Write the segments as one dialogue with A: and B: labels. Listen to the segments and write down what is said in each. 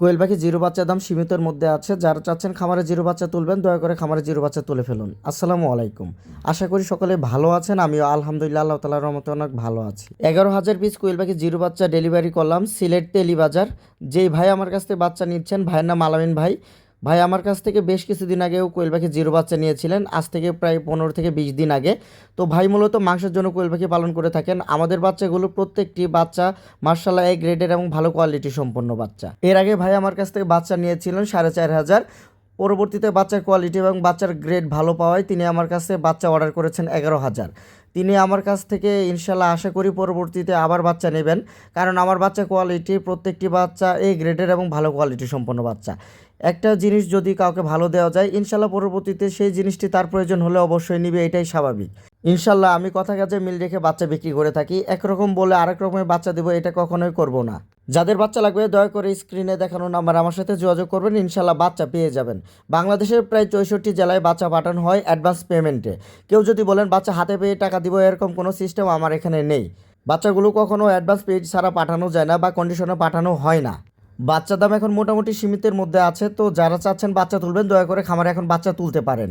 A: কোয়েল পাখি জিরো বাচ্চার দাম সীমিতের মধ্যে আছে। যারা চাচ্ছেন খামারে জিরো বাচ্চা তুলবেন, দয়া করে খামারে জিরো বাচ্চা তুলে ফেলুন। আসসালামু আলাইকুম। আশা করি সকলে ভালো আছেন। আমিও আলহামদুলিল্লাহ, আল্লাহ তালার রহমতে অনেক ভালো আছি। এগারো হাজার পিস কোয়েল পাখি জিরো বাচ্চা ডেলিভারি করলাম সিলেট তেলিবাজার যেই ভাই আমার কাছ থেকে বাচ্চা নিচ্ছেন, ভাইয়ের নাম আলামিন ভাই। ভাই, আমার কাছ থেকে বেশ কিছুদিন আগেও কোয়েল পাখি জিরো বাচ্চা নিয়েছিলেন। আজ থেকে প্রায় পনেরো থেকে বিশ দিন আগে। তো ভাই, মূলত মাংসের জন্য কোয়েল পাখি পালন করে থাকেন। আমাদের বাচ্চাগুলো প্রত্যেকটি বাচ্চা মার্শাল্লাহ এ গ্রেডের এবং ভালো কোয়ালিটি সম্পন্ন বাচ্চা। এর আগে ভাই, আমার কাছ থেকে বাচ্চা নিয়েছিলেন সাড়ে চার হাজার। পরবর্তীতে বাচ্চার কোয়ালিটি এবং বাচ্চার গ্রেড ভালো পাওয়ায় তিনি আমার কাছে বাচ্চা অর্ডার করেছেন এগারো হাজার। তিনি আমার কাছ থেকে, ইনশাল্লাহ আশা করি পরবর্তীতে আবার বাচ্চা নেবেন। কারণ আমার বাচ্চা কোয়ালিটি প্রত্যেকটি বাচ্চা এই গ্রেডের এবং ভালো কোয়ালিটি সম্পন্ন বাচ্চা। একটা জিনিস যদি কাউকে ভালো দেওয়া যায়, ইনশাল্লাহ পরবর্তীতে সেই জিনিসটি তার প্রয়োজন হলে অবশ্যই নিবে, এটাই স্বাভাবিক। ইনশাল্লাহ আমি কথা কাজে মিল রেখে বাচ্চা বিক্রি করে থাকি। একরকম বলে আরেক রকমের বাচ্চা দেবো, এটা কখনোই করব না। যাদের বাচ্চা লাগবে দয়া করে স্ক্রিনে দেখানো নাম্বার আমার সাথে যোগাযোগ করবেন, ইনশাল্লাহ বাচ্চা পেয়ে যাবেন। বাংলাদেশের প্রায় চৌষট্টি জেলায় বাচ্চা পাঠানো হয় অ্যাডভান্স পেমেন্টে। কেউ যদি বলেন, বাচ্চা হাতে পেয়ে টাকা দিব, এরকম কোনো সিস্টেম আমার এখানে নেই। বাচ্চাগুলো কখনো অ্যাডভান্স পেজ ছাড়া পাঠানো যায় না বা কন্ডিশনে পাঠানো হয় না। বাচ্চার দাম এখন মোটামুটি সীমিতের মধ্যে আছে, তো যারা চাচ্ছেন বাচ্চা তুলবেন, দয়া করে খামারে এখন বাচ্চা তুলতে পারেন।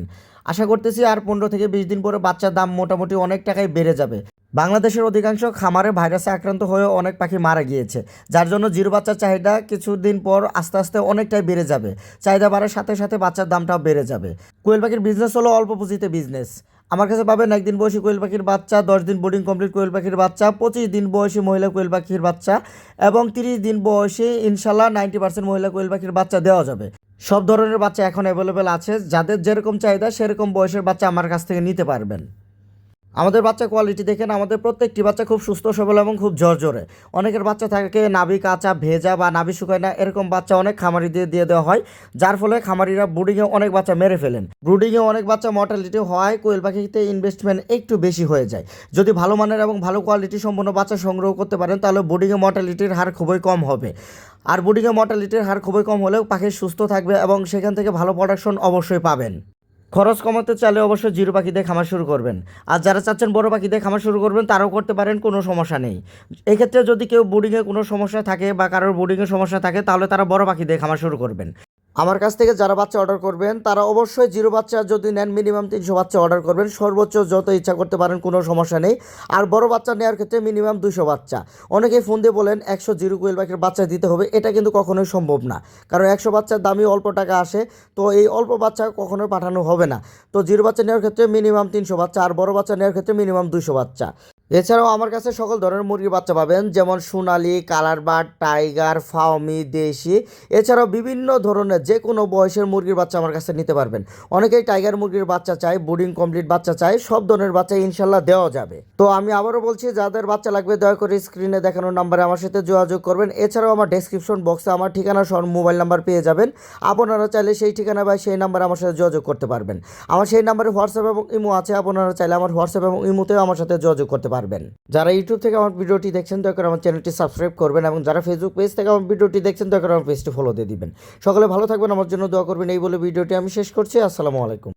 A: আশা করতেছি আর পনেরো থেকে বিশ দিন পরে বাচ্চার দাম মোটামুটি অনেক টাকায় বেড়ে যাবে। বাংলাদেশের অধিকাংশ খামারে ভাইরাসে আক্রান্ত হয়ে অনেক পাখি মারা গিয়েছে, যার জন্য জিরো বাচ্চার চাহিদা কিছুদিন পর আস্তে আস্তে অনেকটাই বেড়ে যাবে। চাহিদা বাড়ার সাথে সাথে বাচ্চার দামটাও বেড়ে যাবে। কোয়েল পাখির বিজনেস হলো অল্প পুঁজিতে বিজনেস আমার কাছে পাবেন একদিন বয়সী কোয়েল পাখির বাচ্চা, দশ দিন বোর্ডিং কমপ্লিট কোয়েল পাখির বাচ্চা, পঁচিশ দিন বয়সী মহিলা কোয়েল পাখির বাচ্চা এবং তিরিশ দিন বয়সে ইনশাল্লাহ নাইনটি পার্সেন্ট মহিলা কোয়েল পাখির বাচ্চা দেওয়া যাবে। সব ধরনের বাচ্চা এখন অ্যাভেলেবেল আছে। যাদের যেরকম চাহিদা, সেরকম বয়সের বাচ্চা আমার কাছ থেকে নিতে পারবেন। আমাদের বাচ্চা কোয়ালিটি দেখেন, আমাদের প্রত্যেকটি বাচ্চা খুব সুস্থ, সবল এবং খুব ঝরঝরে। অনেকের বাচ্চা থাকে নাভি কাঁচা, ভেজা বা নাভি শুকায় না, এরকম বাচ্চা অনেক খামারি দিয়ে দিয়ে দেওয়া হয়, যার ফলে খামারিরা ব্রুডিংয়ে অনেক বাচ্চা মেরে ফেলেন। ব্রুডিংয়ে অনেক বাচ্চা মর্টালিটি হওয়ায় কোয়েল পাখিতে ইনভেস্টমেন্ট একটু বেশি হয়ে যায়। যদি ভালো মানের এবং ভালো কোয়ালিটি সম্পন্ন বাচ্চা সংগ্রহ করতে পারেন, তাহলে ব্রুডিংয়ে মর্টালিটির হার খুবই কম হবে। আর ব্রুডিংয়ে মর্টালিটির হার খুবই কম হলেও পাখি সুস্থ থাকবে এবং সেখান থেকে ভালো প্রোডাকশন অবশ্যই পাবেন। খরচ কমাতে চাইলে অবশ্যই জিরো পাখি দিয়ে খামার শুরু করবেন। আর যারা চাচ্ছেন বড় পাখি দিয়ে খামার শুরু করবেন, তারাও করতে পারেন, কোনো সমস্যা নেই। এক্ষেত্রে যদি কেউ বোর্ডিংয়ে কোনো সমস্যা থাকে বা কারোর বোর্ডিংয়ে সমস্যা থাকে, তাহলে তারা বড় পাখি দিয়ে খামার শুরু করবেন। আমার কাছ থেকে যারা বাচ্চা অর্ডার করবেন, তারা অবশ্যই জিরো বাচ্চা যদি নেন মিনিমাম তিনশো বাচ্চা অর্ডার করবেন। সর্বোচ্চ যত ইচ্ছা করতে পারেন, কোনো সমস্যা নেই। আর বড় বাচ্চা নেওয়ার ক্ষেত্রে মিনিমাম দুশো বাচ্চা। অনেকেই ফোন দিয়ে বলেন, একশো জিরো কোয়েল পাখির বাচ্চা দিতে হবে। এটা কিন্তু কখনোই সম্ভব না। কারণ একশো বাচ্চার দামই অল্প টাকা আসে। তো এই অল্প বাচ্চা কখনোই পাঠানো হবে না। তো জিরো বাচ্চা নেওয়ার ক্ষেত্রে মিনিমাম তিনশো বাচ্চা, আর বড় বাচ্চা নেওয়ার ক্ষেত্রে মিনিমাম দুশো বাচ্চা। এছাড়াও আমার কাছে সকল ধরনের মুরগির বাচ্চা পাবেন, যেমন Sonali colour bird tiger Fayoumi desi. এছাড়াও বিভিন্ন ধরনের যে কোনো বয়সের মুরগির বাচ্চা আমার কাছে নিতে পারবেন। অনেকেই টাইগার মুরগির বাচ্চা চায়, বোর্ডিং কমপ্লিট বাচ্চা চায়, সব ধরনের বাচ্চা ইনশাল্লাহ দেওয়া যাবে। তো আমি আবারও বলছি, যাদের বাচ্চা লাগবে দয়া করে স্ক্রিনে দেখানো নাম্বারে আমার সাথে যোগাযোগ করবেন। এছাড়াও আমার ডেসক্রিপশন বক্সে আমার ঠিকানা সহ মোবাইল নাম্বার পেয়ে যাবেন। আপনারা চাইলে সেই ঠিকানা বা সেই নাম্বারে আমার সাথে যোগাযোগ করতে পারবেন। আমার সেই নাম্বারে হোয়াটসঅ্যাপ এবং ইমো আছে, আপনারা চাইলে আমার হোয়াটসঅ্যাপ এবং ইমোতেও আমার সাথে যোগাযোগ করতে পারবেন। যারা ইউটিউব থেকে আমার ভিডিওটি দেখছেন, দয়া করে আমার চ্যানেলটি সাবস্ক্রাইব করবেন এবং যারা ফেসবুক পেজ থেকে আমার ভিডিওটি দেখছেন, দয়া করে আমার পেজটি ফলো দিয়ে দিবেন। সকলে ভালো থাকবেন, আমার জন্য দোয়া করবেন, এই বলে ভিডিওটি আমি শেষ করছি। আসসালামু আলাইকুম।